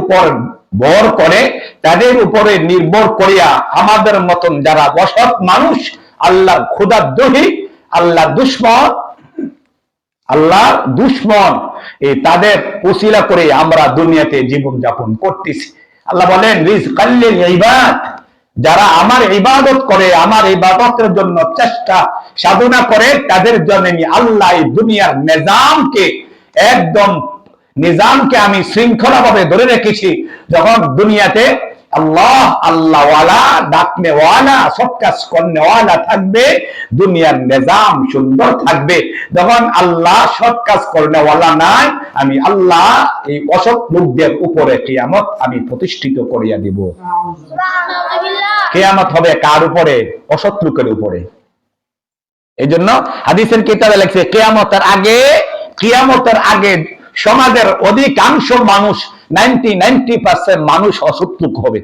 উপর ভর করে, তাদের উপরে নির্ভর করিয়া আমাদের মতন যারা অসৎ মানুষ, আল্লাহর ক্ষুদার দহি আল্লাহ দুশ্মন, আল্লাহর দুশ্মন এই তাদের উসিলা করে আমরা দুনিয়াতে জীবন যাপন করতেছি। আল্লাহ বলেন রিজ কাল্লিল ইবাদ যারা আমার ইবাদত করে, আমার ইবাদতের জন্য চেষ্টা, সাধনা করে, তাদের জন্য আল্লাহ দুনিয়ার নিজামকে একদম নিজামকে আমি শৃঙ্খলাভাবে ধরে রেখেছি যখন দুনিয়াতে আল্লাহ আল্লাহওয়ালা ডাকনেওয়ালা সব কাজ করনেওয়ালা থাকবে দুনিয়ার নিজাম সুন্দর থাকবে। যখন আল্লাহ সব কাজ করনেওয়ালা নাই আমি আল্লাহ এই অসৎ লোকদের উপরে কিয়ামত আমি প্রতিষ্ঠিত করিয়া দিব। কেয়ামত হবে কার উপরে? অসৎ লোকের উপরে। এই জন্য হাদিসের কিতাবে লেখছে কেয়ামতের আগে কিয়ামতের আগে সমাজের অধিকাংশ মানুষ নাইনটি নাইনটি পার্সেন্ট মানুষ অসত্যুক হবে।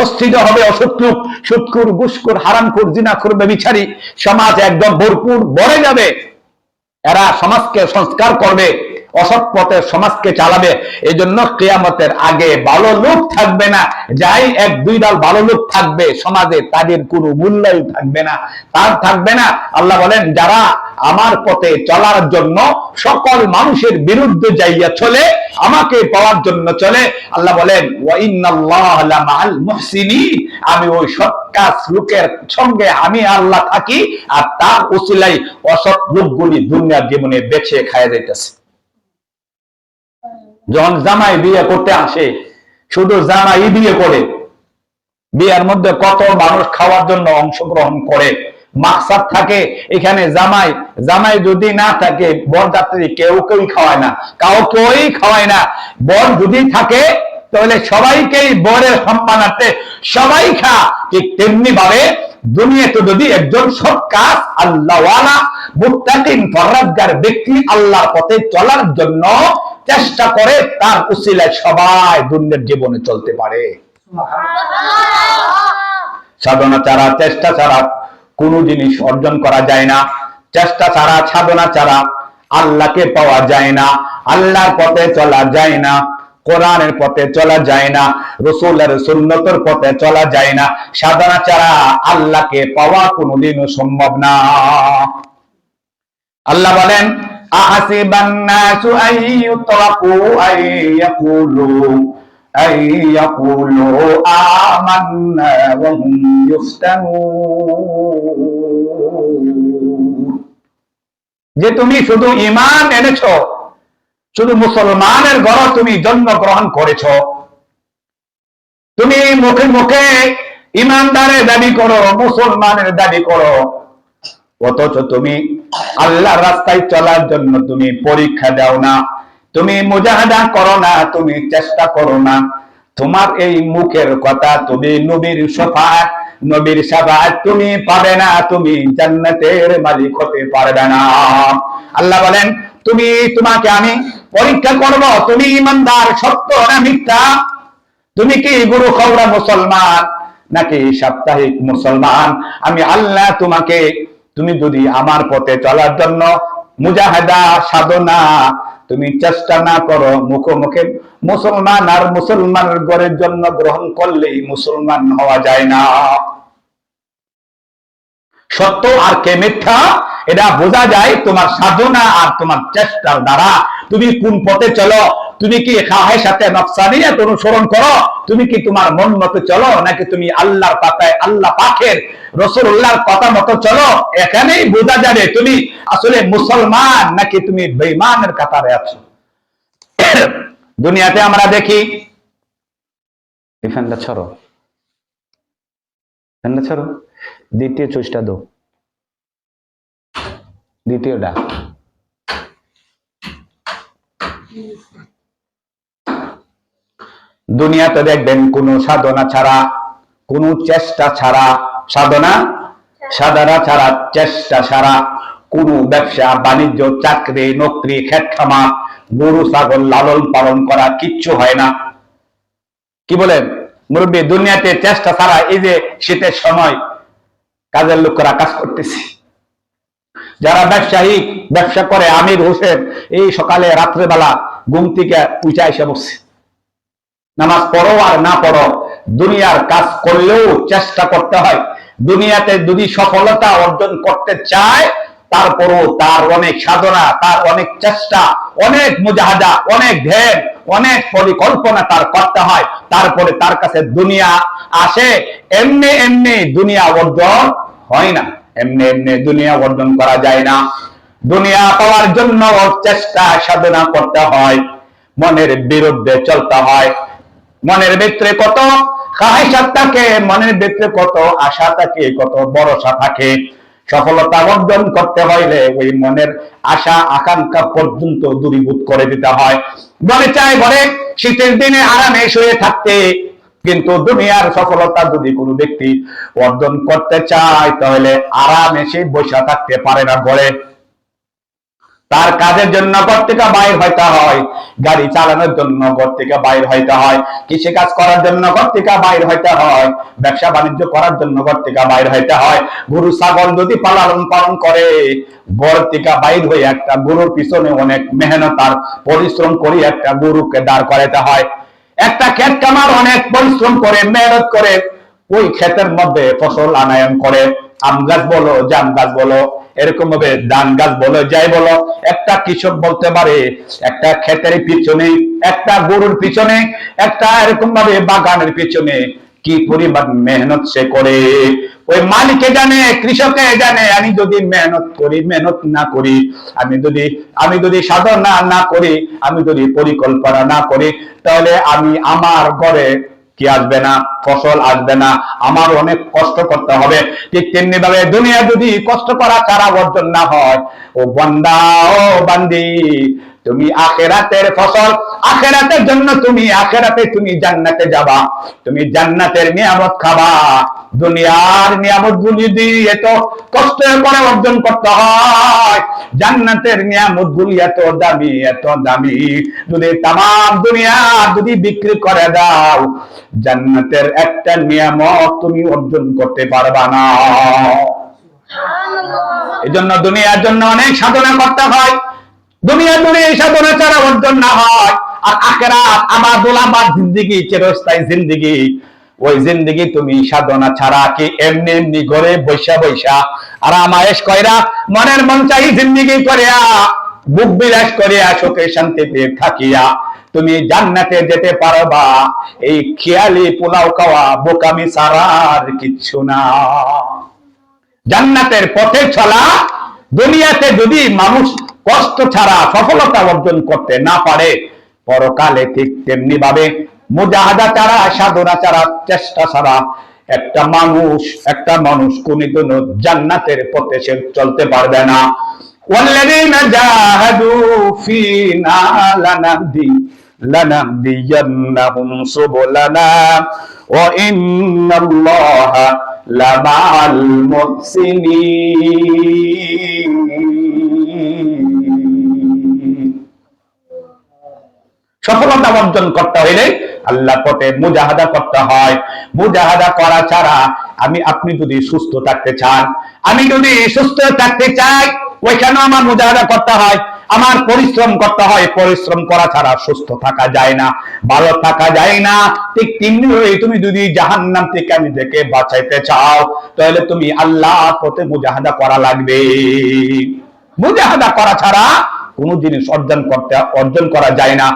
মসজিদে হবে অসত্যুক সুৎকুর গুসকুর হারামকুর জিনাকুর বেবিচারি। সমাজ একদম ভরপুর, ভরে যাবে। এরা সমাজকে সংস্কার করবে, অসৎ পথে সমাজকে চালাবে। এই জন্য কেয়ামতের আগে ভালো লোক থাকবে না। যাই এক, দুই দল ভালো লোক থাকবে, সমাজে তাদের কোনো মূল্যই থাকবে না। তার থাকবে না। আল্লাহ বলেন, যারা আমার পথে চলার জন্য সকল মানুষের বিরুদ্ধে যাইয়া চলে, আমাকে পাওয়ার জন্য চলে। আল্লাহ বলেন আমি ওই সৎ কাজ লোকের সঙ্গে আমি আল্লাহ থাকি, আর তার উসিলাই অসৎ লোকগুলি দুনিয়ার জীবনে বেছে খায় যাইতেছে। যখন জামাই বিয়ে করতে আসে, শুধু জামাই বিয়ে করে, বিয়ের মধ্যে কত মানুষ খাওয়ার জন্য অংশগ্রহণ করে। মাকসাদ থাকে এখানে জামাই জামাই যদি না থাকে বরযাত্রী কেউ কেউ খাওয়ায় না কাউ কেউই খাওয়ায় না। বর যদি থাকে তাহলে সবাইকেই বরের সম্মানার্থে সবাই খা। ঠিক তেমনি ভাবে দুনিয়াতে যদি একজন সৎ কাজ আল্লাহওয়ালা মুত্তাকিন ফররাজগার ব্যক্তি আল্লাহর পথে চলার জন্য চেষ্টা করে তার উসিলায় সবাই দুনিয়ার জীবনে চলতে পারে। সাধনা ছাড়া চেষ্টা ছাড়া কোনো জিনিস অর্জন করা যায় না। চেষ্টা ছাড়া, সাধনা ছাড়া আল্লাহকে পাওয়া যায় না। আল্লাহর পথে চলা যায় না। কোরআনের পথে চলা যায় না। রসুলের সুন্নতর পথে চলা যায় না। সাধনা ছাড়া আল্লাহকে পাওয়া কোনোদিনও সম্ভব না। আল্লাহ বলেন আহাসিবান্নাসু আইয়ুতরাকু আইয়াকুলু। يقولوا آمنا وهم يفتنون যে তুমি শুধু ইমান এনেছ শুধু মুসলমানের ঘর তুমি জন্মগ্রহণ করেছ তুমি মুখে মুখে ইমানদারের দাবি করো মুসলমানের দাবি করো অথচ তুমি আল্লাহর রাস্তায় চলার জন্য তুমি পরীক্ষা দাও না তুমি মুজাহাদা করো না, তুমি চেষ্টা করো না। তোমার এই মুখের কথা তুমি নবীর সফাত নবীর সাফাত তুমি পাবে না, তুমি জান্নাতের মালিক হতে পারবে না। আল্লাহ বলেন, তুমি, তোমাকে আমি পরীক্ষা করব, তুমি ইমানদার, সত্য না মিথ্যা? তুমি কি গুরু খবরা মুসলমান নাকি সাপ্তাহিক মুসলমান? আমি আল্লাহ তোমাকে, তুমি যদি আমার পথে চলার জন্য মুজাহাদা, সাধনা তুমি চেষ্টা না করো মুখোমুখে। মুসলমান আর মুসলমানের গড়ের জন্য গ্রহণ করলেই মুসলমান হওয়া যায় না। সত্য আর কে মিথ্যা, এটা বোঝা যায় তোমার সাধনা আর তোমার চেষ্টার দ্বারা। তুমি কোন পথে চলো তুমি কি খাহের সাথে নকশানিয়াত অনুসরণ করো? তুমি কি তোমার মন মতো চলো? নাকি তুমি আল্লাহর পাতায় আল্লাহ পাখের রসুল্লাহর কথা মতো চলো? এখানেই বোঝা যাবে তুমি আসলে মুসলমান নাকি তুমি বেইমানের কাতারে আছো। দুনিয়াতে আমরা দেখি ফ্যানটা ছড়ো। ফ্যানটা ছড়ো। দ্বিতীয় চুইসটা দো দ্বিতীয়টা। দুনিয়াতে দেখবেন কোন সাধনা ছাড়া, কোন চেষ্টা ছাড়া, সাধনা? সাধনা ছাড়া, চেষ্টা ছাড়া, কোন ব্যবসা, বাণিজ্য, চাকরি, নকরি খেত খামা গরু, ছাগল লালন পালন করা কিচ্ছু হয় না। কি বলেন? মুরব্বী, দুনিয়াতে চেষ্টা ছাড়া, এই যে শীতের সময় কাজের লোকেরা কাজ করতেছি। যারা ব্যবসায়ী, ব্যবসা করে, আমির হোসেন, এই সকালে, রাত্রেবেলা ঘুম থেকে উঁচা এসে বসছে নামাজ পড়ো আর না পড়ো, দুনিয়ার কাজ করলেও চেষ্টা করতে হয়। দুনিয়াতে যদি সফলতা অর্জন করতে চায়, তারপরও তার অনেক সাধনা, তার অনেক চেষ্টা, অনেক মুজাহাদা, অনেক ধ্যান, অনেক পরিকল্পনা তার করতে হয়। তারপরে তার কাছে দুনিয়া আসে, এমনি এমনি দুনিয়া অর্জন হয় না। এমনি এমনি দুনিয়া অর্জন করা যায় না। দুনিয়া পাওয়ার জন্য চেষ্টা, সাধনা করতে হয়। মনের বিরুদ্ধে চলতে হয়। মনের ভিতরে কত খাহিসাত থাকে, মনের ভিতরে কত আশা থাকে, কত ভরসা থাকে। সফলতা অর্জন করতে হইলে ওই মনের আশা, আকাঙ্ক্ষা পর্যন্ত দূরীভূত করে দিতে হয়। মনে চায় ঘরে, শীতের দিনে আরামে শুয়ে থাকতে, কিন্তু দুনিয়ার সফলতা যদি কোনো ব্যক্তি অর্জন করতে চায়, তাহলে আরামে সে বসে থাকতে পারে না ঘরে। তার কাজের জন্য ঘর থেকে বাইর হইতে হয়। গাড়ি চালানোর জন্য ঘর থেকে বাইর হইতে হয়। কৃষি কাজ করার জন্য ঘর থেকে বাইর হইতে হয়। ব্যবসা বাণিজ্য করার জন্য ঘর থেকে বাইর হইতে হয়। গরু, ছাগল যদি পালন পালন করে, ঘর থেকে বাইর হয়ে একটা গরুর পিছনে অনেক মেহনত আর পরিশ্রম করে একটা গরুকে দাঁড় করাতে হয়। একটা ক্ষেত কামার অনেক পরিশ্রম করে, মেহনত করে, ওই ক্ষেতের মধ্যে ফসল আনায়ন করে। আম গাছ বলো, জাম গাছ বলো এরকম ভাবে ধান গাছ বলো, যাই বলো, একটা কৃষক বলতে পারে, একটা ক্ষেতের পিছনে, একটা গরুর পিছনে, একটা এরকম ভাবে বাগানের পিছনে কি পরিমাণ মেহনত সে করে? ওই মালিকে জানে, কৃষকে জানে, আমি যদি মেহনত করি, মেহনত না করি, আমি যদি আমি যদি সাধনা না করি, আমি যদি পরিকল্পনা না করি, তাহলে আমি আমার ঘরে কি আসবে না? ফসল আসবে না। আমার অনেক কষ্ট করতে হবে। ঠিক তেমনি ভাবে দুনিয়া যদি কষ্ট করা কারা অর্জন না হয়, ও বন্দা, ও বান্দি তুমি আখেরাতের ফসল আখেরাতের জন্য তুমি আখেরাতে তুমি জান্নাতে যাবা। তুমি জান্নাতের নিয়ামত খাবা। দুনিয়ার নিয়ামত গুলি দিয়ে এত কষ্ট করে অর্জন করতে হয়। জান্নাতের নিয়ামত গুলি এত দামি এত দামি। যদি তাম দুনিয়া যদি বিক্রি করে দাও জান্নাতের একটা নিয়ামত তুমি অর্জন করতে পারবা না। এই জন্য দুনিয়ার জন্য অনেক সাধনা করতে হয়। দুনিয়া দুনিয়া এই সাধনা ছাড়া অর্জন না হয়। আর আখেরা আমার দোলাবাদ জিন্দিগি, চিরস্থায়ী জিন্দিগি। ওই জিন্দিগি তুমি সাধনা ছাড়া কি এমনি এমনি ঘরে বৈশা বৈশা আর আমায়েশ কয়রা মনের মন চাই জিন্দিগি করিয়া বুক বিলাস করিয়া, সুখে শান্তিতে থাকিয়া। তুমি জান্নাতে যেতে পারবা, এই খেয়ালি পোলাও খাওয়া, বোকামি সারার কিচ্ছু না। জান্নাতের পথে চলা, দুনিয়াতে যদি মানুষ কষ্ট ছাড়া সফলতা অর্জন করতে না পারে পরকালে ঠিক তেমনি ভাবে মুজাহাদা ছাড়া সাধনা ছাড়া চেষ্টা ছাড়া একটা মানুষ একটা মানুষ কোনদিনও জান্নাতের পথে সে চলতে পারবে না والذين جاهدوا فينا لنهدي لنهدينهم سبلنا وإن الله لمع المحسنين সফলতা অর্জন করতে হইলে আল্লাহ পথে মুজাহাদা করতে হয়। মুজাহাদা করা ছাড়া আমি, আপনি যদি সুস্থ থাকতে চান, আমি যদি সুস্থ থাকতে চাই ওইখানেও আমার মুজাহাদা করতে হয়? আমার পরিশ্রম করতে হয়। পরিশ্রম করা ছাড়া সুস্থ থাকা যায় না, ভালো থাকা যায় না। ঠিক তেমনি তুমি যদি জাহান নাম থেকে আমি দেখে বাঁচাইতে চাও, তাহলে তুমি আল্লাহ পথে মুজাহাদা করা লাগবে। মুজাহাদা করা ছাড়া কোনো জিনিস অর্জন করতে, অর্জন করা যায় না।